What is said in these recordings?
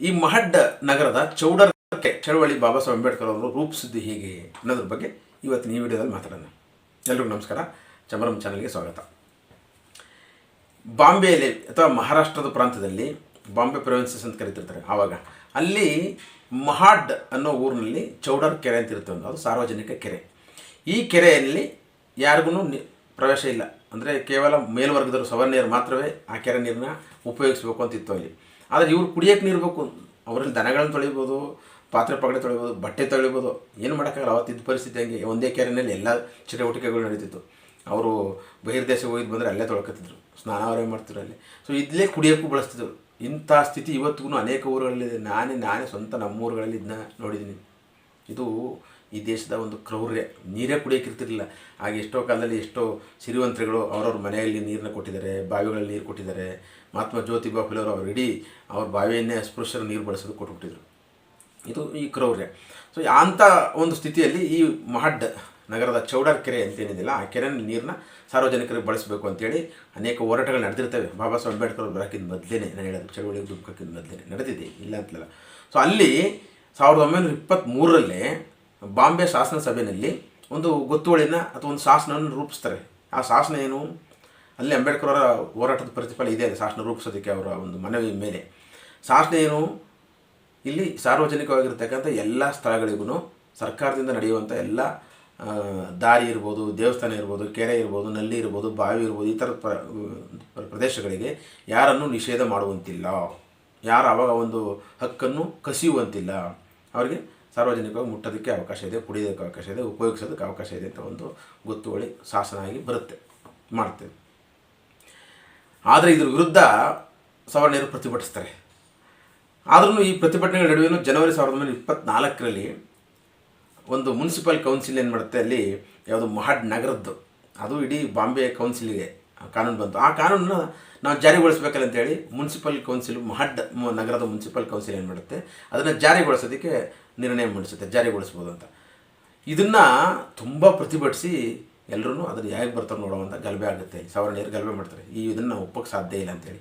ಈ ಮಹಡ್ ನಗರದ ಚೌಡರ್ ಚಳವಳಿ ಬಾಬಾ ಸಾಹೇಬ್ ಅಂಬೇಡ್ಕರ್ ಅವರು ರೂಪಿಸಿದ್ದು ಹೇಗೆ ಅನ್ನೋದ್ರ ಬಗ್ಗೆ ಇವತ್ತಿನ ಈ ವಿಡಿಯೋದಲ್ಲಿ ಮಾತಾಡೋಣ. ಎಲ್ರಿಗೂ ನಮಸ್ಕಾರ. ಚಮರಂ ಚಾನಲ್ಗೆ ಸ್ವಾಗತ. ಬಾಂಬೆಯಲ್ಲಿ ಅಥವಾ ಮಹಾರಾಷ್ಟ್ರದ ಪ್ರಾಂತದಲ್ಲಿ ಬಾಂಬೆ ಪ್ರೊವಿನ್ಸಸ್ ಅಂತ ಕರಿತಿರ್ತಾರೆ ಆವಾಗ. ಅಲ್ಲಿ ಮಹಾಡ್ ಅನ್ನೋ ಊರಿನಲ್ಲಿ ಚೌಡರ್ ಕೆರೆ ಅಂತ ಇರುತ್ತೆ ಒಂದು. ಅದು ಸಾರ್ವಜನಿಕ ಕೆರೆ. ಈ ಕೆರೆಯಲ್ಲಿ ಯಾರಿಗೂ ಪ್ರವೇಶ ಇಲ್ಲ. ಅಂದರೆ ಕೇವಲ ಮೇಲ್ವರ್ಗದವರು ಸವರ್ಣೀಯರು ಮಾತ್ರವೇ ಆ ಕೆರೆ ನೀರನ್ನ ಉಪಯೋಗಿಸ್ಬೇಕು ಅಂತ ಇತ್ತು ಅಲ್ಲಿ. ಆದರೆ ಇವ್ರು ಕುಡಿಯೋಕೆ ನೀರು ಬೇಕು. ಅವರಲ್ಲಿ ದನಗಳನ್ನು ತೊಳಿಬೋದು, ಪಾತ್ರೆ ಪಗಡೆ ತೊಳಿಬೋದು, ಬಟ್ಟೆ ತೊಳಿಬೋದು. ಏನು ಮಾಡೋಕ್ಕಾಗಲ್ಲ ಅವತ್ತಿದ್ದ ಪರಿಸ್ಥಿತಿ ಹಂಗೆ. ಒಂದೇ ಕೆರೆಯಲ್ಲಿ ಎಲ್ಲ ಚಟುವಟಿಕೆಗಳು ನಡೀತಿತ್ತು. ಅವರು ಬಹಿರ್ದೇಶಕ್ಕೆ ಹೋಗಿದ್ದು ಬಂದರೆ ಅಲ್ಲೇ ತೊಳ್ಕೊತಿದ್ರು ಸ್ನಾನ ಅವರೇ ಮಾಡ್ತಿದ್ರು ಅಲ್ಲಿ. ಸೊ ಇಲ್ಲೇ ಕುಡಿಯೋಕ್ಕೂ ಬಳಸ್ತಿದ್ರು. ಇಂಥ ಸ್ಥಿತಿ ಇವತ್ತಿಗೂ ಅನೇಕ ಊರುಗಳಲ್ಲಿದೆ ನಾನೇ ನಾನೇ ಸ್ವಂತ ನಮ್ಮ ಊರುಗಳಲ್ಲಿ ಇದನ್ನ ನೋಡಿದ್ದೀನಿ ಇದು ಈ ದೇಶದ ಒಂದು ಕ್ರೌರ್ಯ. ನೀರೇ ಕುಡಿಯೋಕ್ಕಿರ್ತಿರ್ಲಿಲ್ಲ ಆಗ ಎಷ್ಟೋ ಕಾಲದಲ್ಲಿ ಎಷ್ಟೋ ಸಿರಿವಂತರುಗಳು ಅವರವ್ರ ಮನೆಯಲ್ಲಿ ನೀರನ್ನ ಕೊಟ್ಟಿದ್ದಾರೆ, ಬಾವಿಗಳಲ್ಲಿ ನೀರು ಕೊಟ್ಟಿದ್ದಾರೆ. ಮಹಾತ್ಮ ಜ್ಯೋತಿಬಾ ಫುಲೆ ಅವರು ಇಡೀ ಅವ್ರ ಬಾವಿಯನ್ನೇ ಅಸ್ಪೃಶ್ಯರ ನೀರು ಬಳಸೋದು ಕೊಟ್ಬಿಟ್ಟಿದ್ರು. ಇದು ಈ ಕ್ರೌರ್ಯ. ಸೊ ಅಂಥ ಒಂದು ಸ್ಥಿತಿಯಲ್ಲಿ ಈ ಮಹಡ್ ನಗರದ ಚೌಡರ್ ಕೆರೆ ಅಂತ ಏನಿದೆಯಲ್ಲ, ಆ ಕೆರೆ ನೀರನ್ನ ಸಾರ್ವಜನಿಕರಿಗೆ ಬಳಸಬೇಕು ಅಂತೇಳಿ ಅನೇಕ ಹೋರಾಟಗಳು ನಡೆದಿರ್ತವೆ. ಬಾಬಾ ಸಾಹೇಬ್ ಅಂಬೇಡ್ಕರ್ ಅವ್ರು ಬರೋಕ್ಕಿಂತ ಮೊದಲೇ ನಾನು ಹೇಳೋದು ಚಳುವಳಿ ದುಃಖಕ್ಕಿಂತ ಮೊದಲೇ ನಡೆದಿದೆ. ಇಲ್ಲ ಅಂತಲ್ಲ. ಸೊ ಅಲ್ಲಿ ಸಾವಿರದ ಒಂಬೈನೂರ ಇಪ್ಪತ್ತ್ಮೂರರಲ್ಲಿ ಬಾಂಬೆ ಶಾಸನ ಸಭೆಯಲ್ಲಿ ಒಂದು ಗೊತ್ತುವಳಿನ ಅಥವಾ ಒಂದು ಶಾಸನವನ್ನು ರೂಪಿಸ್ತಾರೆ. ಆ ಶಾಸನ ಏನು? ಅಲ್ಲಿ ಅಂಬೇಡ್ಕರ್ ಅವರ ಹೋರಾಟದ ಪ್ರತಿಫಲ ಇದೆ ಶಾಸನ ರೂಪಿಸೋದಕ್ಕೆ ಅವರ ಒಂದು ಮನವಿ ಮೇಲೆ. ಶಾಸನ ಏನು? ಇಲ್ಲಿ ಸಾರ್ವಜನಿಕವಾಗಿರ್ತಕ್ಕಂಥ ಎಲ್ಲ ಸ್ಥಳಗಳಿಗೂ ಸರ್ಕಾರದಿಂದ ನಡೆಯುವಂಥ ಎಲ್ಲ ದಾರಿ ಇರ್ಬೋದು, ದೇವಸ್ಥಾನ ಇರ್ಬೋದು, ಕೆರೆ ಇರ್ಬೋದು, ನಲ್ಲಿ ಇರ್ಬೋದು, ಬಾವಿ ಇರ್ಬೋದು, ಈ ಥರ ಪ್ರ, ಪ್ರ- ಪ್ರದೇಶಗಳಿಗೆ ಯಾರನ್ನು ನಿಷೇಧ ಮಾಡುವಂತಿಲ್ಲ. ಯಾರು ಆವಾಗ ಒಂದು ಹಕ್ಕನ್ನು ಕಸಿಯುವಂತಿಲ್ಲ. ಅವರಿಗೆ ಸಾರ್ವಜನಿಕವಾಗಿ ಮುಟ್ಟೋದಕ್ಕೆ ಅವಕಾಶ ಇದೆ, ಕುಡಿಯೋದಕ್ಕೆ ಅವಕಾಶ ಇದೆ, ಉಪಯೋಗಿಸೋದಕ್ಕೆ ಅವಕಾಶ ಇದೆ ಅಂತ ಒಂದು ಗೊತ್ತುವಳಿ ಶಾಸನ ಆಗಿ ಬರುತ್ತೆ, ಮಾಡ್ತೇವೆ. ಆದರೆ ಇದ್ರ ವಿರುದ್ಧ ಸವರ್ಣೀಯರು ಪ್ರತಿಭಟಿಸ್ತಾರೆ. ಆದ್ರೂ ಈ ಪ್ರತಿಭಟನೆಗಳ ನಡುವೆ ಜನವರಿ ಸಾವಿರದ ಒಂಬೈನೂರ ಇಪ್ಪತ್ನಾಲ್ಕರಲ್ಲಿ ಒಂದು ಮುನ್ಸಿಪಲ್ ಕೌನ್ಸಿಲ್ ಏನು ಮಾಡುತ್ತೆ ಅಲ್ಲಿ, ಯಾವುದು ಮಹಾಡ್ ನಗರದ್ದು, ಅದು ಇಡೀ ಬಾಂಬೆ ಕೌನ್ಸಿಲಿಗೆ ಕಾನೂನು ಬಂತು. ಆ ಕಾನೂನನ್ನ ನಾವು ಜಾರಿಗೊಳಿಸ್ಬೇಕಲ್ಲ ಅಂತೇಳಿ ಮುನ್ಸಿಪಲ್ ಕೌನ್ಸಿಲ್, ಮಹಡ್ ನಗರದ ಮುನ್ಸಿಪಲ್ ಕೌನ್ಸಿಲ್ ಏನು ಮಾಡುತ್ತೆ? ಅದನ್ನು ಜಾರಿಗೊಳಿಸೋದಕ್ಕೆ ನಿರ್ಣಯ ಮಾಡಿಸುತ್ತೆ, ಜಾರಿಗೊಳಿಸ್ಬೋದು ಅಂತ. ಇದನ್ನು ತುಂಬ ಪ್ರತಿಭಟಿಸಿ ಎಲ್ಲರೂ ಅದನ್ನು ಹೇಗೆ ಬರ್ತಾರೆ ನೋಡುವಂಥ ಗಲಭೆ ಆಗುತ್ತೆ. ಸವರ್ಣೀಯರು ಗಲಭೆ ಮಾಡ್ತಾರೆ. ಈ ಇದನ್ನು ಒಪ್ಪಕ್ಕೆ ಸಾಧ್ಯ ಇಲ್ಲ ಅಂತೇಳಿ.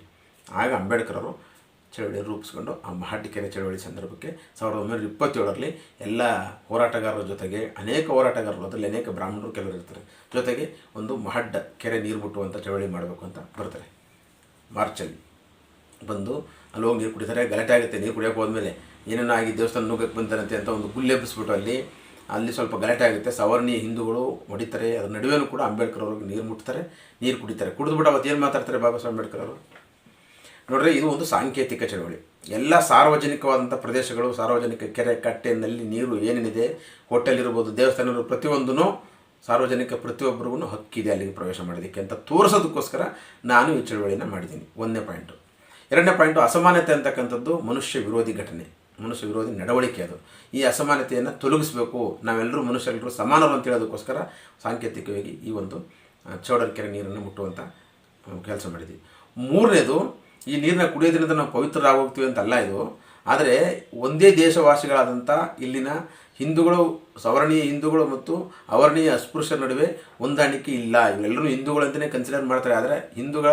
ಆಗ ಅಂಬೇಡ್ಕರ್ ಅವರು ಚಳವಳಿ ರೂಪಿಸ್ಕೊಂಡು ಆ ಮಹಾಟಿಕೆರೆ ಚಳವಳಿ ಸಂದರ್ಭಕ್ಕೆ ಸಾವಿರದ ಒಂಬೈನೂರ ಇಪ್ಪತ್ತೇಳರಲ್ಲಿ ಎಲ್ಲ ಹೋರಾಟಗಾರರ ಜೊತೆಗೆ ಅನೇಕ ಹೋರಾಟಗಾರರು, ಅದರಲ್ಲಿ ಅನೇಕ ಬ್ರಾಹ್ಮಣರು ಕೆಲವರು ಇರ್ತಾರೆ. ಜೊತೆಗೆ ಒಂದು ಮಹಡ್ಡ ಕೆರೆ ನೀರು ಮುಟ್ಟುವಂಥ ಚಳವಳಿ ಮಾಡಬೇಕು ಅಂತ ಬರ್ತಾರೆ. ಮಾರ್ಚಲ್ಲಿ ಬಂದು ಅಲ್ಲಿ ಹೋಗಿ ನೀರು ಕುಡಿತಾರೆ. ಗಲಾಟೆ ಆಗುತ್ತೆ. ನೀರು ಕುಡಿಯೋಕೆ ಹೋದ್ಮೇಲೆ ಏನೇನೋ ಆಗಿ ದೇವಸ್ಥಾನ ನುಗ್ಗಕ್ಕೆ ಬಂತಾರಂತೆ ಅಂತ ಒಂದು ಗುಲ್ಲೆಬ್ಬಿಸ್ಬಿಟ್ಟು ಅಲ್ಲಿ ಅಲ್ಲಿ ಸ್ವಲ್ಪ ಗಲಾಟೆ ಆಗುತ್ತೆ. ಸವರ್ಣಿ ಹಿಂದೂಗಳು ಹೊಡಿತಾರೆ. ಅದ್ರ ನಡುವೆನೂ ಕೂಡ ಅಂಬೇಡ್ಕರ್ ಅವ್ರಿಗೆ ನೀರು ಮುಟ್ತಾರೆ, ನೀರು ಕುಡಿತಾರೆ. ಕುಡಿದ್ಬಿಟ್ಟು ಅವತ್ತು ಏನು ಮಾತಾಡ್ತಾರೆ ಬಾಬಾ ಸಾಹೇಬ್ ಅಂಬೇಡ್ಕರ್ ಅವರು? ನೋಡ್ರಿ, ಇದು ಒಂದು ಸಾಂಕೇತಿಕ ಚಳವಳಿ. ಎಲ್ಲ ಸಾರ್ವಜನಿಕವಾದಂಥ ಪ್ರದೇಶಗಳು, ಸಾರ್ವಜನಿಕ ಕೆರೆ ಕಟ್ಟೆನಲ್ಲಿ ನೀರು ಏನೇನಿದೆ ಹೋಟೆಲ್ ಇರ್ಬೋದು ದೇವಸ್ಥಾನ ಇರ್ಬೋದು ಪ್ರತಿಯೊಂದೂ ಸಾರ್ವಜನಿಕ ಪ್ರತಿಯೊಬ್ಬರಿಗೂ ಹಕ್ಕಿದೆ ಅಲ್ಲಿಗೆ ಪ್ರವೇಶ ಮಾಡೋದಕ್ಕೆ ಅಂತ ತೋರಿಸೋದಕ್ಕೋಸ್ಕರ ನಾನು ಈ ಚಳವಳಿನ ಮಾಡಿದ್ದೀನಿ. ಒಂದನೇ ಪಾಯಿಂಟು. ಎರಡನೇ ಪಾಯಿಂಟು, ಅಸಮಾನತೆ ಅಂತಕ್ಕಂಥದ್ದು ಮನುಷ್ಯ ವಿರೋಧಿ ಘಟನೆ. ಮನುಷ್ಯ ವಿರೋಧಿ ನಡವಳಿಕೆ ಅದು. ಈ ಅಸಮಾನತೆಯನ್ನು ತೊಲಗಿಸಬೇಕು. ನಾವೆಲ್ಲರೂ ಮನುಷ್ಯರೆಲ್ಲರೂ ಸಮಾನರು ಅಂತ ಹೇಳೋದಕ್ಕೋಸ್ಕರ ಸಾಂಕೇತಿಕವಾಗಿ ಈ ಒಂದು ಚೌಡರ್ ಕೆರೆ ನೀರನ್ನು ಮುಟ್ಟುವಂಥ ಕೆಲಸ ಮಾಡಿದ್ವಿ ಮೂರನೇದು ಈ ನೀರನ್ನ ಕುಡಿಯೋದ್ರಿಂದ ನಾವು ಪವಿತ್ರರಾಗೋಗ್ತೀವಿ ಅಂತಲ್ಲ ಇದು. ಆದರೆ ಒಂದೇ ದೇಶವಾಸಿಗಳಾದಂಥ ಇಲ್ಲಿನ ಹಿಂದೂಗಳು, ಸವರ್ಣೀಯ ಹಿಂದೂಗಳು ಮತ್ತು ಅವರ್ಣೀಯ ಅಸ್ಪೃಶ್ಯರ ನಡುವೆ ಹೊಂದಾಣಿಕೆ ಇಲ್ಲ. ಇವೆಲ್ಲರೂ ಹಿಂದೂಗಳು ಅಂತಲೇ ಕನ್ಸಿಡರ್ ಮಾಡ್ತಾರೆ. ಆದರೆ ಹಿಂದೂಗಳ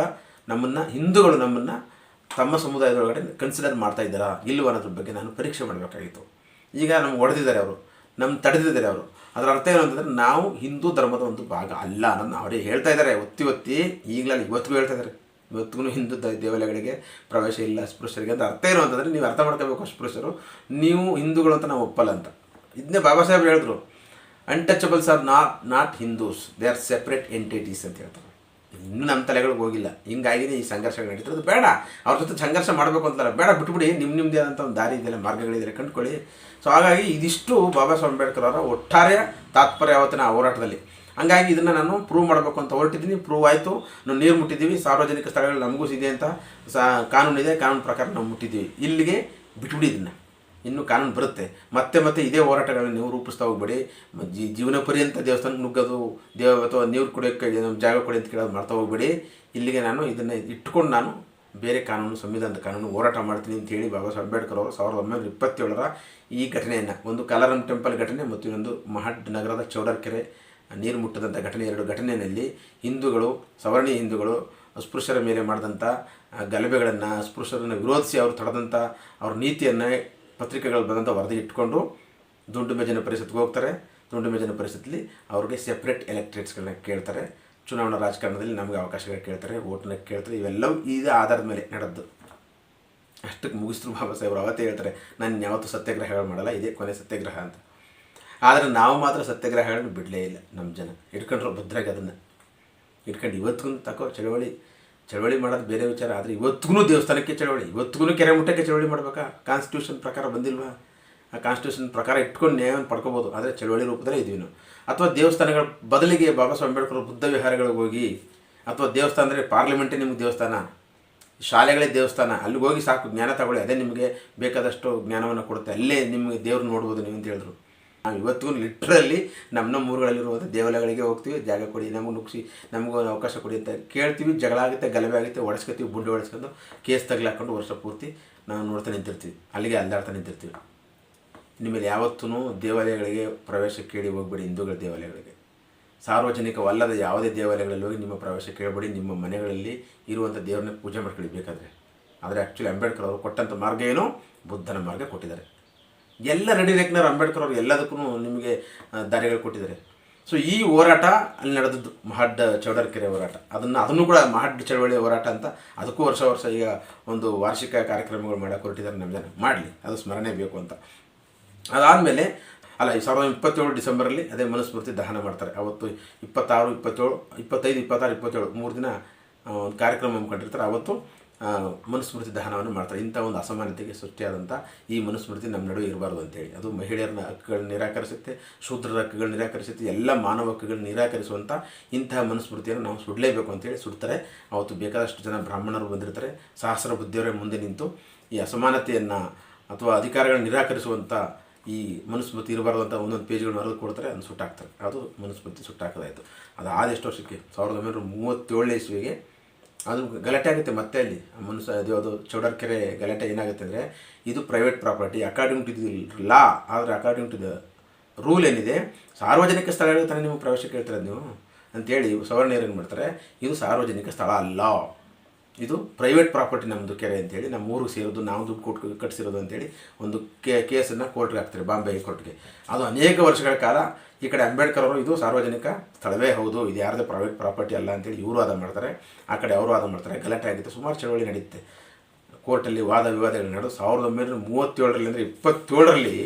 ನಮ್ಮನ್ನು, ಹಿಂದೂಗಳು ನಮ್ಮನ್ನು ತಮ್ಮ ಸಮುದಾಯದೊಳಗಡೆ ಕನ್ಸಿಡರ್ ಮಾಡ್ತಾ ಇದ್ದಾರಾ? ಇಲ್ಲವ ಅನ್ನೋದ್ರ ಬಗ್ಗೆ ನಾನು ಪರೀಕ್ಷೆ ಮಾಡಬೇಕಾಗಿತ್ತು. ಈಗ ನಮ್ಗೆ ಹೊಡೆದಿದ್ದಾರೆ ಅವರು. ನಮ್ಮ ತಡೆದಿದ್ದಾರೆ ಅವರು. ಅದರ ಅರ್ಥ ಏನು ಅಂತಂದರೆ ನಾವು ಹಿಂದೂ ಧರ್ಮದ ಒಂದು ಭಾಗ ಅಲ್ಲ ಅನ್ನೋದನ್ನ ಅವರೇ ಹೇಳ್ತಾ ಇದ್ದಾರೆ. ಒತ್ತಿ ಒತ್ತಿ ಈಗಲಲ್ಲಿ ಇವತ್ತಿಗೂ ಹೇಳ್ತಾ ಇದ್ದಾರೆ. ಇವತ್ತಿಗೂ ಹಿಂದೂ ದೇವಾಲಯಗಳಿಗೆ ಪ್ರವೇಶ ಇಲ್ಲ ಅಸ್ಪೃಶ್ಯರಿಗೆ ಅಂತ ಅರ್ಥ ಏನು ಅಂತಂದರೆ ನೀವು ಅರ್ಥ ಮಾಡ್ಕೋಬೇಕು ಅಸ್ಪೃಶ್ಯರು. ನೀವು ಹಿಂದೂಗಳು ಅಂತ ನಾವು ಒಪ್ಪಲ್ಲ ಅಂತ. ಇದನ್ನೇ ಬಾಬಾ ಸಾಹೇಬ್ ಹೇಳಿದ್ರು. Untouchables are not not Hindus they are separate entities ಅಂತ ಹೇಳ್ತಾರೆ. ಇನ್ನೂ ನಮ್ಮ ತಲೆಗಳಿಗೆ ಹೋಗಿಲ್ಲ. ಹಿಂಗಾಗಿದೆ ಈ ಸಂಘರ್ಷಗಳು ನಡೀತಿರೋದು ಬೇಡ. ಅವ್ರ ಜೊತೆ ಸಂಘರ್ಷ ಮಾಡಬೇಕು ಅಂತಾರೆ ಬೇಡ, ಬಿಟ್ಬಿಡಿ. ನಿಮ್ಮ ನಿಮ್ಮದೇ ಆದಂಥ ಒಂದು ದಾರಿ ಇದೆಯಲ್ಲ ಮಾರ್ಗಗಳಿದೆ ಕಂಡುಕೊಳ್ಳಿ. ಸೊ ಹಾಗಾಗಿ ಇದಿಷ್ಟು ಬಾಬಾ ಸಾಹೇಬ್ ಅಂಬೇಡ್ಕರ್ ಅವರ ಒಟ್ಟಾರೆ ತಾತ್ಪರ್ಯ ಅವತ್ತಿನ ಹೋರಾಟದಲ್ಲಿ. ಹಂಗಾಗಿ ಇದನ್ನು ನಾನು ಪ್ರೂವ್ ಮಾಡಬೇಕು ಅಂತ ಹೊರಟಿದ್ದೀನಿ. ಪ್ರೂವ್ ಆಯಿತು. ನಾವು ನೀರು ಮುಟ್ಟಿದ್ದೀವಿ. ಸಾರ್ವಜನಿಕ ಸ್ಥಳಗಳಲ್ಲಿ ನಮಗೂ ಇದೆ ಅಂತ ಸಾ ಕಾನೂನಿದೆ ಕಾನೂನು ಪ್ರಕಾರ ನಾವು ಮುಟ್ಟಿದ್ದೀವಿ. ಇಲ್ಲಿಗೆ ಬಿಟ್ಬಿಡಿ ಇದನ್ನು. ಇನ್ನು ಕಾನೂನು ಬರುತ್ತೆ. ಮತ್ತೆ ಮತ್ತೆ ಇದೇ ಹೋರಾಟಗಳನ್ನು ನೀವು ರೂಪಿಸ್ತಾ ಹೋಗ್ಬೇಡಿ. ಜೀವನ ಪರ್ಯಂತ ದೇವಸ್ಥಾನಕ್ಕೆ ನುಗ್ಗೋದು, ದೇವ ಅಥವಾ ನೀರು ಕುಡಿಯೋಕ್ಕೆ ಜಾಗ ಕೊಡಿ ಅಂತ ಕೇಳೋದು ಮಾಡ್ತಾ ಹೋಗ್ಬೇಡಿ. ಇಲ್ಲಿಗೆ ನಾನು ಇದನ್ನು ಇಟ್ಕೊಂಡು ನಾನು ಬೇರೆ ಕಾನೂನು, ಸಂವಿಧಾನದ ಕಾನೂನು ಹೋರಾಟ ಮಾಡ್ತೀನಿ ಅಂತ ಹೇಳಿ ಬಾಬಾ ಸಾಹೇಬ್ ಅಂಬೇಡ್ಕರ್ ಅವರು ಸಾವಿರದ ಒಂಬೈನೂರ ಇಪ್ಪತ್ತೇಳರ ಈ ಘಟನೆಯನ್ನು, ಒಂದು ಕಲರಂ ಟೆಂಪಲ್ ಘಟನೆ ಮತ್ತು ಇನ್ನೊಂದು ಮಹಡ್ ನಗರದ ಚೌಡರ್ಕೆರೆ ನೀರು ಮುಟ್ಟದಂಥ ಘಟನೆ, ಎರಡು ಘಟನೆಯಲ್ಲಿ ಹಿಂದೂಗಳು ಸವರ್ಣೀಯ ಹಿಂದೂಗಳು ಅಸ್ಪೃಶ್ಯರ ಮೇಲೆ ಮಾಡಿದಂಥ ಗಲಭೆಗಳನ್ನು ಅಸ್ಪೃಶ್ಯರನ್ನು ವಿರೋಧಿಸಿ ಅವರು ತಡೆದಂಥ ಅವ್ರ ನೀತಿಯನ್ನು ಪತ್ರಿಕೆಗಳು ಬಂದಂಥ ವರದಿ ಇಟ್ಕೊಂಡು ದುಂಡು ಮೇಜಿನ ಪರಿಷತ್ಗೆ ಹೋಗ್ತಾರೆ. ದುಂಡು ಮೇಜಿನ ಪರಿಷತ್ತಲ್ಲಿ ಅವ್ರಿಗೆ ಸೆಪ್ರೇಟ್ ಎಲೆಕ್ಟ್ರೇಟ್ಸ್ಗಳನ್ನ ಕೇಳ್ತಾರೆ. ಚುನಾವಣಾ ರಾಜಕಾರಣದಲ್ಲಿ ನಮಗೆ ಅವಕಾಶಗಳು ಕೇಳ್ತಾರೆ ಓಟ್ನ ಕೇಳ್ತಾರೆ, ಇವೆಲ್ಲವೂ ಇದೇ ಆಧಾರದ ಮೇಲೆ ನಡೆದ್ದು ಅಷ್ಟಕ್ಕೆ ಮುಗಿಸಿದ್ರು ಬಾಬಾ ಸಾಹೇಬ್ರು, ಅವತ್ತೇ ಹೇಳ್ತಾರೆ, ನಾನು ಯಾವತ್ತೂ ಸತ್ಯಾಗ್ರಹಗಳು ಮಾಡಲ್ಲ, ಇದೇ ಕೊನೆ ಸತ್ಯಾಗ್ರಹ ಅಂತ. ಆದರೆ ನಾವು ಮಾತ್ರ ಸತ್ಯಾಗ್ರಹಗಳನ್ನು ಬಿಡಲೇ ಇಲ್ಲ ನಮ್ಮ ಜನ. ಇಟ್ಕೊಂಡ್ರು ಭದ್ರಾಗಿ ಅದನ್ನು. ಇಟ್ಕೊಂಡು ಇವತ್ತಿಗೂ ತಕೋ ಚಳವಳಿ. ಚಳವಳಿ ಮಾಡೋದು ಬೇರೆ ವಿಚಾರ, ಆದರೆ ಇವತ್ತಿಗೂ ದೇವಸ್ಥಾನಕ್ಕೆ ಚಳವಳಿ. ಇವತ್ತಿಗೂ ಕೆರೆ ಮುಟ್ಟಕ್ಕೆ ಚಳವಳಿ ಮಾಡಬೇಕಾ? ಕಾನ್ಸ್ಟಿಟ್ಯೂಷನ್ ಪ್ರಕಾರ ಬಂದಿಲ್ವಾ? ಆ ಕಾನ್ಸ್ಟಿಟ್ಯೂಷನ್ ಪ್ರಕಾರ ಇಟ್ಕೊಂಡು ನ್ಯಾಯವನ್ನು ಪಡ್ಕೋಬೋದು. ಆದರೆ ಚಳುವಳಿ ರೂಪದಲ್ಲೇ ಇದ್ವಿ ನಾವು. ಅಥವಾ ದೇವಸ್ಥಾನಗಳ ಬದಲಿಗೆ ಬಾಬಾ ಸಾಹೇಬ್ ಅಂಬೇಡ್ಕರ್ ಬುದ್ಧ ವಿಹಾರಗಳಿಗೆ ಹೋಗಿ, ಅಥವಾ ದೇವಸ್ಥಾನ ಅಂದರೆ ಪಾರ್ಲಿಮೆಂಟೇ ನಿಮ್ಗೆ ದೇವಸ್ಥಾನ, ಶಾಲೆಗಳೇ ದೇವಸ್ಥಾನ, ಅಲ್ಲಿಗೆ ಹೋಗಿ ಸಾಕು, ಜ್ಞಾನ ತಗೊಳ್ಳಿ, ಅದೇ ನಿಮಗೆ ಬೇಕಾದಷ್ಟು ಜ್ಞಾನವನ್ನು ಕೊಡುತ್ತೆ. ಅಲ್ಲೇ ನಿಮಗೆ ದೇವ್ರು ನೋಡ್ಬೋದು ನೀವು ಅಂತ ಹೇಳಿದ್ರು. ನಾವು ಇವತ್ತಿಗೂ ಲಿಟ್ರಲ್ಲಿ ನಮ್ಮ ನಮ್ಮ ಊರುಗಳಲ್ಲಿರುವಂಥ ದೇವಾಲಯಗಳಿಗೆ ಹೋಗ್ತೀವಿ, ಜಾಗ ಕೊಡಿ, ನಮಗೆ ನುಗ್ಸಿ, ನಮಗೂ ಅವಕಾಶ ಕೊಡಿ ಅಂತ ಕೇಳ್ತೀವಿ, ಜಗಳ ಆಗುತ್ತೆ, ಗಲಭೆ ಆಗುತ್ತೆ ಹೊಡೆಸ್ಕೊತೀವಿ ಬುಂಡು ಹೊಡೆಸ್ಕೊಂಡು ಕೇಸ್ ತಗ್ಲಾಕೊಂಡು ವರ್ಷ ಪೂರ್ತಿ ನಾವು ನೋಡ್ತಾ ನಿಂತಿರ್ತೀವಿ. ಅಲ್ಲಿಗೆ ಅಲ್ದಾಡ್ತಾ ನಿಂತಿರ್ತೀವಿ. ನಿಮ್ಮಲ್ಲಿ ಯಾವತ್ತೂ ದೇವಾಲಯಗಳಿಗೆ ಪ್ರವೇಶ ಕೇಳಿ ಹೋಗ್ಬೇಡಿ, ಹಿಂದೂಗಳ ದೇವಾಲಯಗಳಿಗೆ. ಸಾರ್ವಜನಿಕವಲ್ಲದ ಯಾವುದೇ ದೇವಾಲಯಗಳಲ್ಲಿ ಹೋಗಿ ನಿಮ್ಮ ಪ್ರವೇಶ ಕೇಳಬೇಡಿ, ನಿಮ್ಮ ಮನೆಗಳಲ್ಲಿ ಇರುವಂಥ ದೇವರನ್ನ ಪೂಜೆ ಮಾಡ್ಕೊಳ್ಳಿ ಬೇಕಾದರೆ. ಆದರೆ ಆ್ಯಕ್ಚುಲಿ ಅಂಬೇಡ್ಕರ್ ಅವರು ಕೊಟ್ಟಂಥ ಮಾರ್ಗ ಏನು? ಬುದ್ಧನ ಮಾರ್ಗ ಕೊಟ್ಟಿದ್ದಾರೆ. ಎಲ್ಲ ರೆಡಿ ರೆಕ್ನರ್ ಅಂಬೇಡ್ಕರ್ ಅವರು ಎಲ್ಲದಕ್ಕೂ ನಿಮಗೆ ದಾರಿಗಳು ಕೊಟ್ಟಿದ್ದಾರೆ. ಸೊ ಈ ಹೋರಾಟ ಅಲ್ಲಿ ನಡೆದದ್ದು ಮಹಡ್ ಚೌಡರ್ಕೆರೆ ಹೋರಾಟ. ಅದನ್ನು ಅದನ್ನು ಕೂಡ ಮಹಡ್ ಚಳವಳಿ ಹೋರಾಟ ಅಂತ ಅದಕ್ಕೂ ವರ್ಷ ವರ್ಷ ಈಗ ಒಂದು ವಾರ್ಷಿಕ ಕಾರ್ಯಕ್ರಮಗಳು ಮಾಡೋಕೆ ಹೊರಟಿದ್ದಾರೆ ನಮ್ಮ ಜನ. ಮಾಡಲಿ, ಅದು ಸ್ಮರಣೆ ಬೇಕು ಅಂತ. ಅದಾದಮೇಲೆ, ಅಲ್ಲ, ಈ ಸಾವಿರದ ಇಪ್ಪತ್ತೇಳು ಡಿಸೆಂಬರಲ್ಲಿ ಅದೇ ಮನುಸ್ಮೃತಿ ದಹನ ಮಾಡ್ತಾರೆ. ಅವತ್ತು ಇಪ್ಪತ್ತಾರು, ಇಪ್ಪತ್ತೇಳು, ಇಪ್ಪತ್ತೈದು, ಇಪ್ಪತ್ತಾರು, ಇಪ್ಪತ್ತೇಳು, ಮೂರು ದಿನ ಒಂದು ಕಾರ್ಯಕ್ರಮ ಹಮ್ಮಿಕೊಂಡಿರ್ತಾರೆ ಅವತ್ತು ಮನುಸ್ಮೃತಿ ದಹನವನ್ನು ಮಾಡ್ತಾರೆ. ಇಂಥ ಒಂದು ಅಸಮಾನತೆಗೆ ಸೃಷ್ಟಿಯಾದಂಥ ಈ ಮನುಸ್ಮೃತಿ ನಮ್ಮ ನಡುವೆ ಇರಬಾರ್ದು ಅಂತೇಳಿ. ಅದು ಮಹಿಳೆಯರ ಹಕ್ಕುಗಳನ್ನ ನಿರಾಕರಿಸುತ್ತೆ, ಶೂದ್ರರ ಹಕ್ಕುಗಳನ್ನ ನಿರಾಕರಿಸುತ್ತೆ, ಎಲ್ಲ ಮಾನವ ಹಕ್ಕುಗಳನ್ನ ನಿರಾಕರಿಸುವಂಥ ಇಂತಹ ಮನುಸ್ಮೃತಿಯನ್ನು ನಾವು ಸುಡಲೇಬೇಕು ಅಂತೇಳಿ ಸುಡ್ತಾರೆ. ಅವತ್ತು ಬೇಕಾದಷ್ಟು ಜನ ಬ್ರಾಹ್ಮಣರು ಬಂದಿರ್ತಾರೆ. ಸಹಸ್ರ ಬುದ್ಧಿಯವರೇ ಮುಂದೆ ನಿಂತು ಈ ಅಸಮಾನತೆಯನ್ನು ಅಥವಾ ಅಧಿಕಾರಗಳನ್ನ ನಿರಾಕರಿಸುವಂಥ ಈ ಮನುಸ್ಮೃತಿ ಇರಬಾರ್ದಂತ ಒಂದೊಂದು ಪೇಜ್ಗಳನ್ನ ಹರಿದು ಕೊಡ್ತಾರೆ, ಅದನ್ನು ಸುಟ್ಟಾಕ್ತಾರೆ. ಅದು ಮನುಸ್ಮೃತಿ ಸುಟ್ಟಾಕೋದಾಯಿತು. ಅದು ಆದ ಎಷ್ಟು ವರ್ಷಕ್ಕೆ? ಸಾವಿರದ ಒಂಬೈನೂರ ಮೂವತ್ತೇಳನೇ ಇಸ್ವಿಗೆ ಅದು ಗಲಾಟೆ ಆಗುತ್ತೆ ಮತ್ತೆ ಅಲ್ಲಿ. ಮನುಷ್ಯ ಅದು ಯಾವುದು, ಚೌಡರ್ಕೆರೆ ಗಲಾಟೆ ಏನಾಗುತ್ತೆ ಅಂದರೆ, ಇದು private property according to the law ಆದರೆ ಅಕಾರ್ಡಿಂಗ್ ಟು ದ ರೂಲ್ ಏನಿದೆ, ಸಾರ್ವಜನಿಕ ಸ್ಥಳಗಳಿಗೆ ತಾನೇ ನಿಮಗೆ ಪ್ರವೇಶ ಕೇಳ್ತಾರೆ ನೀವು? ಅಂತೇಳಿ ಸವರ್ಣೀಯರು ಏನು ಮಾಡ್ತಾರೆ, ಇದು ಸಾರ್ವಜನಿಕ ಸ್ಥಳ ಅಲ್ಲ. ಇದು ಪ್ರೈವೇಟ್ ಪ್ರಾಪರ್ಟಿ ನಮ್ಮದು ಕೆರೆ ಅಂತೇಳಿ ನಮ್ಮ ಊರಿಗೆ ಸೇರೋದು, ನಾವು ದುಡ್ಡು ಕೊಟ್ಟು ಕಟ್ಟಿಸಿರೋದು ಅಂತೇಳಿ ಒಂದು ಕೆ, ಕೇಸನ್ನು ಕೋರ್ಟ್ಗೆ ಹಾಕ್ತಾರೆ, ಬಾಂಬೆ ಹೈಕೋರ್ಟ್ಗೆ. ಅದು ಅನೇಕ ವರ್ಷಗಳ ಕಾಲ ಈ ಕಡೆ ಅಂಬೇಡ್ಕರ್ ಅವರು, ಇದು ಸಾರ್ವಜನಿಕ ಸ್ಥಳವೇ ಹೌದು, ಇದು ಯಾರ್ದು ಪ್ರೈವೇಟ್ ಪ್ರಾಪರ್ಟಿ ಅಲ್ಲ ಅಂತೇಳಿ ಇವರು ವಾದ ಮಾಡ್ತಾರೆ, ಆ ಕಡೆ ಅವರು ವಾದ ಮಾಡ್ತಾರೆ. ಗಲಾಟೆ ಆಗುತ್ತೆ, ಸುಮಾರು ಚಳವಳಿ ನಡೆಯುತ್ತೆ ಕೋರ್ಟಲ್ಲಿ ವಾದ ವಿವಾದಗಳು ನಡೆದು, ಸಾವಿರದ ಒಂಬೈನೂರ ಮೂವತ್ತೇಳರಲ್ಲಿ ಅಂದರೆ ಇಪ್ಪತ್ತೇಳರಲ್ಲಿ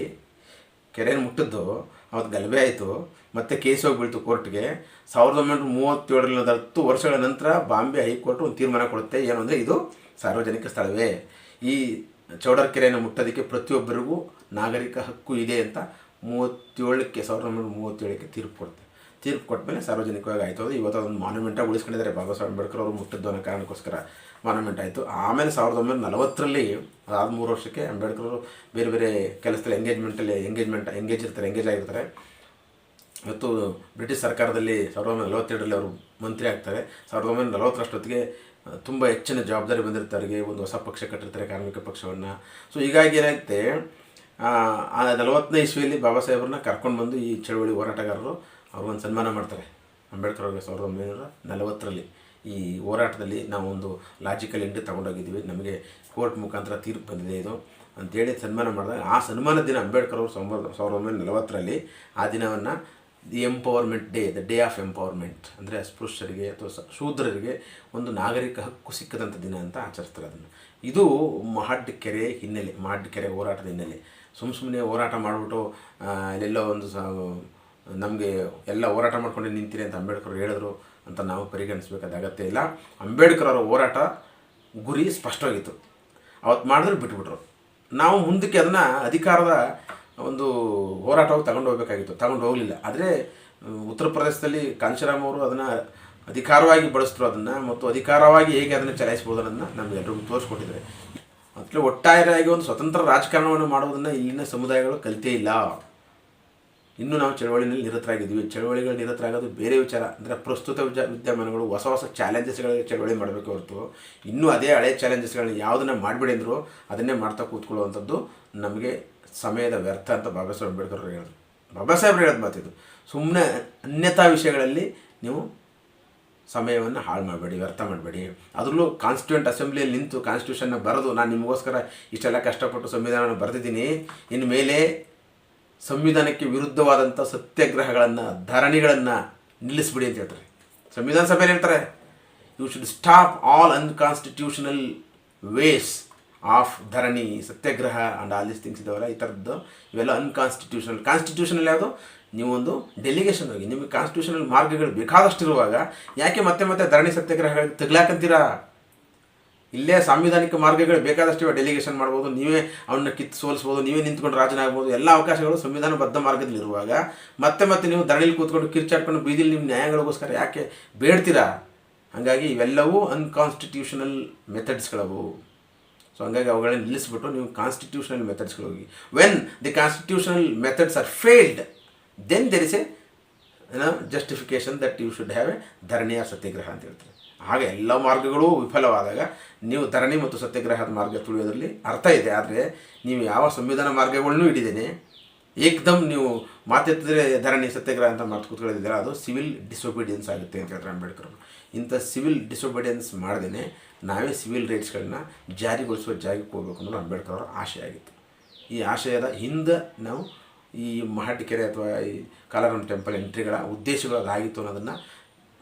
ಕೆರೆಯನ್ನು ಮುಟ್ಟಿದ್ದು ಅವತ್ತು ಗಲಭೆ ಆಯಿತು. ಮತ್ತೆ ಕೇಸ್ ಹೋಗ್ಬಿಡ್ತು ಕೋರ್ಟ್ಗೆ ಸಾವಿರದ ಒಂಬೈನೂರ ಮೂವತ್ತೇಳರಲ್ಲಿ ಒಂದು ಹತ್ತು ವರ್ಷಗಳ ನಂತರ ಬಾಂಬೆ ಹೈಕೋರ್ಟ್ ಒಂದು ತೀರ್ಮಾನ ಕೊಡುತ್ತೆ. ಏನು ಅಂದರೆ ಇದು ಸಾರ್ವಜನಿಕ ಸ್ಥಳವೇ. ಈ ಚೌಡರ್ ಕೆರೆಯನ್ನು ಮುಟ್ಟೋದಕ್ಕೆ ಪ್ರತಿಯೊಬ್ಬರಿಗೂ ನಾಗರಿಕ ಹಕ್ಕು ಇದೆ ಅಂತ ಮೂವತ್ತೇಳಕ್ಕೆ, ಸಾವಿರದ ಒಂಬೈನೂರ ಮೂವತ್ತೇಳಕ್ಕೆ ತೀರ್ಪು ಕೊಡುತ್ತೆ. ತೀರ್ಪು ಕೊಟ್ಟ ಮೇಲೆ ಸಾರ್ವಜನಿಕವಾಗಿ ಆಯಿತು. ಅದು ಇವತ್ತು ಅದೊಂದು ಮಾನ್ಯುಮೆಂಟಾಗಿ ಉಳಿಸ್ಕೊಂಡಿದ್ದಾರೆ. ಬಾಬಾ ಸಾಹೇಬ್ ಅಂಬೇಡ್ಕರ್ ಅವರು ಮುಟ್ಟಿದ್ದು ಅನ್ನೋ ಕಾರಣಕ್ಕೋಸ್ಕರ. ಮಾನ್ಯುಮೆಂಟ್ ಆಯಿತು. ಆಮೇಲೆ ಸಾವಿರದ ಒಂಬೈನೂರ ನಲವತ್ತರಲ್ಲಿ ಅದಾದ ಮೂರು ವರ್ಷಕ್ಕೆ ಅಂಬೇಡ್ಕರ್ ಅವರು ಬೇರೆ ಬೇರೆ ಕೆಲಸದಲ್ಲಿ ಎಂಗೇಜ್ಮೆಂಟಲ್ಲಿ ಎಂಗೇಜ್ಮೆಂಟ್ ಎಂಗೇಜ್ ಇರ್ತಾರೆ ಎಂಗೇಜ್ ಆಗಿರ್ತಾರೆ. ಇವತ್ತು ಬ್ರಿಟಿಷ್ ಸರ್ಕಾರದಲ್ಲಿ ಸಾವಿರದ ಒಂಬೈನೂರ ನಲವತ್ತೆರಡರಲ್ಲಿ ಅವರು ಮಂತ್ರಿ ಆಗ್ತಾರೆ. ಸಾವಿರದ ಒಂಬೈನೂರ ನಲವತ್ತರಷ್ಟೊತ್ತಿಗೆ ತುಂಬ ಹೆಚ್ಚಿನ ಜವಾಬ್ದಾರಿ ಬಂದಿರ್ತಾರೆ ಒಂದು ಹೊಸ ಪಕ್ಷ ಕಟ್ಟಿರ್ತಾರೆ, ಕಾರ್ಮಿಕ ಪಕ್ಷವನ್ನು. ಸೊ ಹೀಗಾಗಿ ಏನಾಗುತ್ತೆ ಆ ನಲವತ್ತನೇ ಇಸ್ವಿಯಲ್ಲಿ ಬಾಬಾ ಸಾಹೇಬ್ರನ್ನ ಕರ್ಕೊಂಡು ಬಂದು ಈ ಚಳವಳಿ ಹೋರಾಟಗಾರರು ಅವ್ರಿಗೊಂದು ಸನ್ಮಾನ ಮಾಡ್ತಾರೆ. ಅಂಬೇಡ್ಕರ್ ಅವ್ರಿಗೆ ಸಾವಿರದ ಒಂಬೈನೂರ ನಲವತ್ತರಲ್ಲಿ. ಈ ಹೋರಾಟದಲ್ಲಿ ನಾವು ಒಂದು ಲಾಜಿಕಲ್ ಎಂಟ್ರಿ ತಗೊಂಡೋಗಿದ್ದೀವಿ. ನಮಗೆ ಕೋರ್ಟ್ ಮುಖಾಂತರ ತೀರ್ಪು ಬಂದಿದೆ ಇದು. ಅಂತೇಳಿ ಸನ್ಮಾನ ಮಾಡಿದಾಗ ಆ ಸನ್ಮಾನ ದಿನ ಅಂಬೇಡ್ಕರ್ ಅವರು ಸಾವಿರದ ಸಾವಿರದ ಒಂಬೈನೂರ ನಲವತ್ತರಲ್ಲಿ ಆ ದಿನವನ್ನು the empowerment day the day of empowerment ಅಂದರೆ ಅಸ್ಪೃಶ್ಯರಿಗೆ ಅಥವಾ ಶೂದ್ರರಿಗೆ ಒಂದು ನಾಗರಿಕ ಹಕ್ಕು ಸಿಕ್ಕದಂಥ ದಿನ ಅಂತ ಆಚರಿಸ್ತಾರೆ ಅದನ್ನು. ಇದು ಮಹಡ್ ಕೆರೆ ಹಿನ್ನೆಲೆ, ಮಹಡ್ ಕೆರೆ ಹೋರಾಟದ ಹಿನ್ನೆಲೆ. ಸುಮ್ಮ ಸುಮ್ಮನೆ ಹೋರಾಟ ಮಾಡಿಬಿಟ್ಟು ಅಲ್ಲೆಲ್ಲೋ ಒಂದು ನಮಗೆ ಎಲ್ಲ ಹೋರಾಟ ಮಾಡ್ಕೊಂಡು ನಿಂತೀರಿ ಅಂತ ಅಂಬೇಡ್ಕರ್ ಹೇಳಿದ್ರು. ಅಂತ ನಾವು ಪರಿಗಣಿಸಬೇಕಾದ ಅಗತ್ಯ ಇಲ್ಲ. ಅಂಬೇಡ್ಕರ್ ಅವರ ಹೋರಾಟ ಗುರಿ ಸ್ಪಷ್ಟವಾಗಿತ್ತು. ಅವತ್ತು ಮಾಡಿದ್ರೆ ಬಿಟ್ಬಿಟ್ರು. ನಾವು ಮುಂದಕ್ಕೆ ಅದನ್ನು ಅಧಿಕಾರದ ಒಂದು ಹೋರಾಟವಾಗಿ ತಗೊಂಡು ಹೋಗಬೇಕಾಗಿತ್ತು. ತಗೊಂಡು ಹೋಗಲಿಲ್ಲ. ಆದರೆ ಉತ್ತರ ಪ್ರದೇಶದಲ್ಲಿ ಕಾಂಶರಾಮ್ ಅವರು ಅದನ್ನು ಅಧಿಕಾರವಾಗಿ ಬಳಸಿದ್ರು ಅದನ್ನು ಮತ್ತು ಅಧಿಕಾರವಾಗಿ ಹೇಗೆ ಅದನ್ನು ಚಲಾಯಿಸ್ಬೋದು ಅನ್ನೋದನ್ನು ನಮಗೆಲ್ಲರಿಗೂ ತೋರಿಸ್ಕೊಟ್ಟಿದ್ದಾರೆ. ಅದಕ್ಕೆ ಒಟ್ಟಾರೆಯಾಗಿ ಒಂದು ಸ್ವತಂತ್ರ ರಾಜಕಾರಣವನ್ನು ಮಾಡುವುದನ್ನು ಇಲ್ಲಿನ ಸಮುದಾಯಗಳು ಕಲಿತೇ ಇಲ್ಲ. ಇನ್ನೂ ನಾವು ಚಳವಳಿನಲ್ಲಿ ನಿರತರಾಗಿದ್ದೀವಿ. ಚಳವಳಿಗಳು ನಿರತರಾಗೋದು ಬೇರೆ ವಿಚಾರ. ಅಂದರೆ ಪ್ರಸ್ತುತ ವಿಜ, ವಿದ್ಯಮಾನಗಳು ಹೊಸ ಹೊಸ ಚಾಲೆಂಜಸ್ಗಳಿಗೆ ಚಳವಳಿ ಮಾಡಬೇಕು ಹೊರತು ಇನ್ನೂ ಅದೇ ಹಳೆ ಚಾಲೆಂಜಸ್ಗಳನ್ನ ಯಾವುದನ್ನ ಮಾಡಬೇಡಿ ಅಂದರೂ ಅದನ್ನೇ ಮಾಡ್ತಾ ಕೂತ್ಕೊಳ್ಳುವಂಥದ್ದು ನಮಗೆ ಸಮಯದ ವ್ಯರ್ಥ ಅಂತ ಬಾಬಾ ಸಾಹೇಬ್ ಅಂಬೇಡ್ಕರ್ ಅವರು ಹೇಳಿದ್ರು. ಬಾಬಾ ಸಾಹೇಬ್ರು ಹೇಳೋದು ಮಾತಿದ್ದು ಸುಮ್ಮನೆ ಅನ್ಯತಾ ವಿಷಯಗಳಲ್ಲಿ ನೀವು ಸಮಯವನ್ನು ಹಾಳು ಮಾಡಬೇಡಿ, ವ್ಯರ್ಥ ಮಾಡಬೇಡಿ. ಅದರಲ್ಲೂ ಕಾನ್ಸ್ಟಿಟ್ಯೂಂಟ್ ಅಸೆಂಬ್ಲಿಯಲ್ಲಿ ನಿಂತು ಕಾನ್ಸ್ಟಿಟ್ಯೂಷನ್ನ ಬರೆದು, ನಾನು ನಿಮಗೋಸ್ಕರ ಇಷ್ಟೆಲ್ಲ ಕಷ್ಟಪಟ್ಟು ಸಂವಿಧಾನವನ್ನು ಬರೆದಿದ್ದೀನಿ ಇನ್ನು ಮೇಲೆ ಸಂವಿಧಾನಕ್ಕೆ ವಿರುದ್ಧವಾದಂಥ ಸತ್ಯಾಗ್ರಹಗಳನ್ನು, ಧರಣಿಗಳನ್ನು ನಿಲ್ಲಿಸ್ಬಿಡಿ ಅಂತ ಹೇಳ್ತಾರೆ. ಸಂವಿಧಾನ ಸಭೆಯಲ್ಲಿ ಹೇಳ್ತಾರೆ you should stop all unconstitutional ways of dharna, satyagraha and all this things ಇದಾವಲ್ಲ ಈ ಥರದ್ದು ಇವೆಲ್ಲ ಅನ್ಕಾನ್ಸ್ಟಿಟ್ಯೂಷನಲ್ ಕಾನ್ಸ್ಟಿಟ್ಯೂಷನಲ್ ಯಾವುದು? ನೀವೊಂದು ಡೆಲಿಗೇಷನ್ ಹೋಗಿ, ನಿಮಗೆ ಕಾನ್ಸ್ಟಿಟ್ಯೂಷನಲ್ ಮಾರ್ಗಗಳು ಬೇಕಾದಷ್ಟು ಇರುವಾಗ ಯಾಕೆ ಮತ್ತೆ ಮತ್ತೆ ಧರಣಿ ಸತ್ಯಾಗ್ರಹಗಳಿಗೆ ತಗ್ಲಾಕಂತೀರಾ? ಇಲ್ಲೇ ಸಾಂವಿಧಾನಿಕ ಮಾರ್ಗಗಳು ಬೇಕಾದಷ್ಟು ಡೆಲಿಗೇಷನ್ ಮಾಡ್ಬೋದು, ನೀವೇ ಅವನ್ನ ಕಿತ್ತು ಸೋಲಿಸ್ಬೋದು, ನೀವೇ ನಿಂತ್ಕೊಂಡು ರಾಜನಾಗ್ಬೋದು ಎಲ್ಲ ಅವಕಾಶಗಳು ಸಂವಿಧಾನಬದ್ಧ ಮಾರ್ಗದಲ್ಲಿರುವಾಗ ಮತ್ತೆ ಮತ್ತೆ ನೀವು ಧರಣಿಲಿ ಕೂತ್ಕೊಂಡು ಕಿರ್ಚಾಡ್ಕೊಂಡು ಬೀದಿಲಿ ನಿಮ್ಮ ನ್ಯಾಯಗಳಿಗೋಸ್ಕರ ಯಾಕೆ ಬೇಡ್ತೀರಾ? ಹಾಗಾಗಿ ಇವೆಲ್ಲವೂ ಅನ್ಕಾನ್ಸ್ಟಿಟ್ಯೂಷನಲ್ ಮೆಥಡ್ಸ್ಗಳವು ಸೊ ಹಂಗಾಗಿ ಅವುಗಳನ್ನ ನಿಲ್ಲಿಸ್ಬಿಟ್ಟು ನೀವು ಕಾನ್ಸ್ಟಿಟ್ಯೂಷನಲ್ ಮೆಥಡ್ಸ್ಗಳು ಹೋಗಿ. When the constitutional methods are failed then there is a justification that you should have a ಧರಣಿಯ satyagraha ಅಂತ ಹೇಳ್ತಾರೆ. ಆಗ ಎಲ್ಲ ಮಾರ್ಗಗಳು ವಿಫಲವಾದಾಗ ನೀವು ಧರಣಿ ಮತ್ತು ಸತ್ಯಾಗ್ರಹದ ಮಾರ್ಗ ತುಳಿಯೋದ್ರಲ್ಲಿ ಅರ್ಥ ಇದೆ ಆದರೆ ನೀವು ಯಾವ ಸಂವಿಧಾನ ಮಾರ್ಗಗಳನ್ನೂ ಹಿಡಿದೇನೆ ಏಕ್ದಮ್ ನೀವು ಮಾತೆತ್ತಿದ್ರೆ ಧರಣಿ, ಸತ್ಯಾಗ್ರಹ ಅಂತ ಮಾತು ಕೂತ್ಕೊಳ್ಳೋದಿದ್ದೀರ ಅದು ಸಿವಿಲ್ ಡಿಸೊಬಿಡಿಯನ್ಸ್ ಆಗುತ್ತೆ ಅಂತ ಹೇಳ್ತಾರೆ ಅಂಬೇಡ್ಕರ್. ಇಂಥ ಸಿವಿಲ್ ಡಿಸೊಬಿಡಿಯನ್ಸ್ ಮಾಡ್ದೇ ನಾವೇ ಸಿವಿಲ್ ರೈಟ್ಸ್ಗಳನ್ನ ಜಾರಿಗೊಳಿಸುವ ಜಾಗಕ್ಕೆ ಹೋಗ್ಬೇಕು ಅನ್ನೋದು ಅಂಬೇಡ್ಕರ್ ಅವರ ಆಶೆ ಆಗಿತ್ತು ಈ ಆಶಯದ ಹಿಂದೆ ನಾವು ಈ ಮಹಾಟಿಕೆರೆ ಅಥವಾ ಈ ಕಾಲಾರಾಮ್ ಟೆಂಪಲ್ ಎಂಟ್ರಿಗಳ ಉದ್ದೇಶಗಳು ಅದಾಗಿತ್ತು ಅನ್ನೋದನ್ನು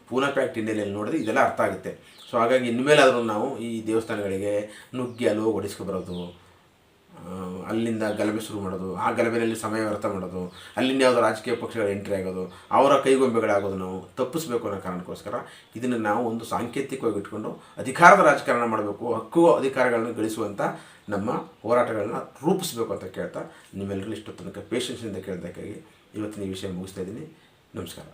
ಪೂನಾ ಪ್ಯಾಕ್ಟ್ ಹಿನ್ನೆಲೆಯಲ್ಲಿ ನೋಡಿದ್ರೆ ಇದೆಲ್ಲ ಅರ್ಥ ಆಗುತ್ತೆ. ಸೊ ಹಾಗಾಗಿ ಇನ್ಮೇಲಾದರೂ ನಾವು ಈ ದೇವಸ್ಥಾನಗಳಿಗೆ ನುಗ್ಗಿ ಅಲ್ಲಿ ಹೋಗಿ ಹೊಡಿಸ್ಕೊ ಬರೋದು ಅಲ್ಲಿಂದ ಗಲಭೆ ಶುರು ಮಾಡೋದು, ಆ ಗಲಭೆಯಲ್ಲಿ ಸಮಯ ವ್ಯರ್ಥ ಮಾಡೋದು, ಅಲ್ಲಿಂದ ಯಾವುದೋ ರಾಜಕೀಯ ಪಕ್ಷಗಳ ಎಂಟ್ರಿ ಆಗೋದು, ಅವರ ಕೈಗೊಂಬೆಗಳಾಗೋದು ನಾವು ತಪ್ಪಿಸ್ಬೇಕು ಅನ್ನೋ ಕಾರಣಕ್ಕೋಸ್ಕರ ಇದನ್ನು ನಾವು ಒಂದು ಸಾಂಕೇತಿಕವಾಗಿ ಇಟ್ಕೊಂಡು ಅಧಿಕಾರದ ರಾಜಕಾರಣ ಮಾಡಬೇಕು, ಹಕ್ಕು ಅಧಿಕಾರಗಳನ್ನು ಗಳಿಸುವಂಥ ನಮ್ಮ ಹೋರಾಟಗಳನ್ನ ರೂಪಿಸಬೇಕು ಅಂತ ಕೇಳ್ತಾ ನಿಮ್ಮೆಲ್ಲರೂ ಇಷ್ಟು ತನಕ ಪೇಷನ್ಸಿಂದ ಕೇಳಿದ್ದಕ್ಕಾಗಿ ಇವತ್ತಿನ ಈ ವಿಷಯ ಮುಗಿಸ್ತಾ ಇದ್ದೀನಿ. ನಮಸ್ಕಾರ.